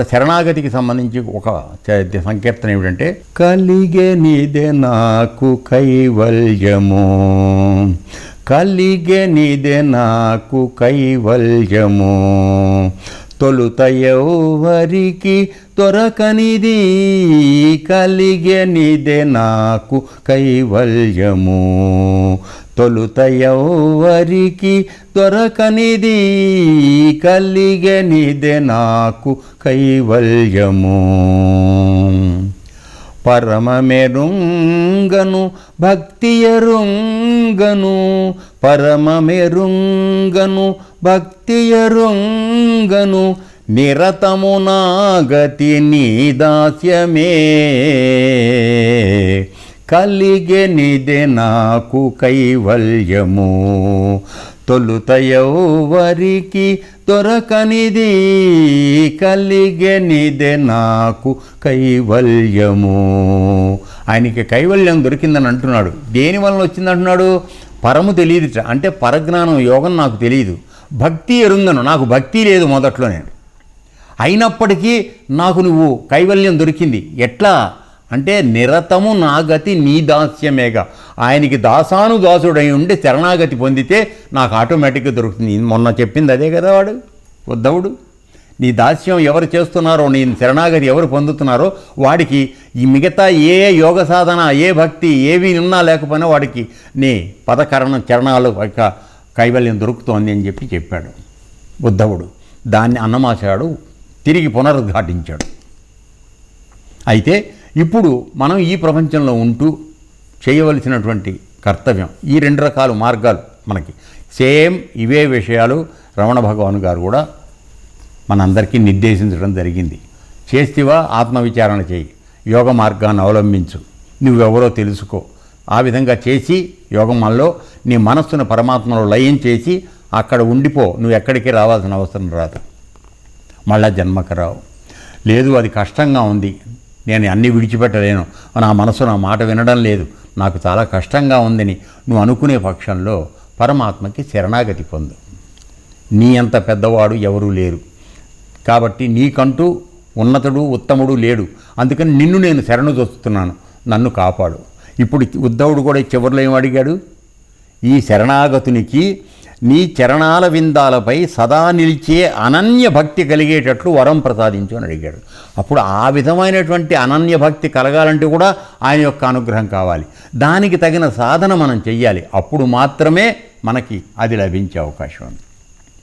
శరణాగతికి సంబంధించి ఒక చ- సంకీర్తన ఏమిటంటే కలిగే నీదే నాకు కైవల్యము. కలిగే నీదే నాకు కైవల్యము. తొలుత ఎవరికి దొరకనిది. కలిగే నీదే నాకు కైవల్యము. తొలుత ఎవరికి దొరకనిది కలిగనిదే నాకు కైవల్యము. పరమమెరుంగను భక్తియరుంగను పరమమెరుంగను భక్తియరుంగను నిరతము నాగతి నీ దాస్యమే. కలిగెనిదే నాకు కైవల్యము. తొలుత ఎవరికి దొరకనిది కలిగెనిదే నాకు కైవల్యము. ఆయనకి కైవల్యం దొరికిందని అంటున్నాడు. దేని వలన వచ్చిందంటున్నాడు పరము తెలియదుట. అంటే పరజ్ఞానం యోగం నాకు తెలియదు. భక్తి ఎరుంగను నాకు భక్తి లేదు మొదట్లో నేను. అయినప్పటికీ నాకు నువ్వు కైవల్యం దొరికింది. ఎట్లా? అంటే నిరతము నా గతి నీ దాస్యమేగా. ఆయనకి దాసాను దాసుడై ఉండి శరణాగతి పొందితే నాకు ఆటోమేటిక్గా దొరుకుతుంది. మొన్న చెప్పింది అదే కదా వాడు ఉద్ధవుడు నీ దాస్యం ఎవరు చేస్తున్నారో నీ శరణాగతి ఎవరు పొందుతున్నారో వాడికి ఈ మిగతా ఏ యోగ సాధన ఏ భక్తి ఏవి ఉన్నా లేకపోయినా వాడికి నీ పదకరణ చరణాలు యొక్క కైవల్యం దొరుకుతోంది అని చెప్పి చెప్పాడు ఉద్ధవుడు దాన్ని అన్నమాచాడు తిరిగి పునరుద్ఘాటించాడు. అయితే ఇప్పుడు మనం ఈ ప్రపంచంలో ఉంటూ చేయవలసినటువంటి కర్తవ్యం ఈ రెండు రకాల మార్గాలు మనకి. సేమ్ ఇవే విషయాలు రమణ భగవాన్ గారు కూడా మనందరికీ నిర్దేశించడం జరిగింది. చేస్తేవా ఆత్మవిచారణ చేయి. యోగ మార్గాన్ని అవలంబించు. నువ్వెవరో తెలుసుకో. ఆ విధంగా చేసి యోగంలో నీ మనస్సును పరమాత్మలో లయం చేసి అక్కడ ఉండిపో. నువ్వు ఎక్కడికి రావాల్సిన అవసరం రాదు. మళ్ళా జన్మకు రావు. లేదు అది కష్టంగా ఉంది. నేను అన్నీ విడిచిపెట్టలేను. నా మనసు నా మాట వినడం లేదు. నాకు చాలా కష్టంగా ఉందని నువ్వు అనుకునే పక్షంలో పరమాత్మకి శరణాగతి పొందు. నీ అంత పెద్దవాడు ఎవరూ లేరు. కాబట్టి నీకంటూ ఉన్నతుడు ఉత్తముడు లేడు. అందుకని నిన్ను నేను శరణు చూస్తున్నాను. నన్ను కాపాడు. ఇప్పుడు ఉద్ధవుడు కూడా చివరిలో ఏం అడిగాడు? ఈ శరణాగతునికి నీ చరణాల విందాలపై సదా నిలిచే అనన్య భక్తి కలిగేటట్లు వరం ప్రసాదించు అని అడిగాడు. అప్పుడు ఆ విధమైనటువంటి అనన్య భక్తి కలగాలంటే కూడా ఆయన యొక్క అనుగ్రహం కావాలి. దానికి తగిన సాధన మనం చెయ్యాలి. అప్పుడు మాత్రమే మనకి అది లభించే అవకాశం ఉంది.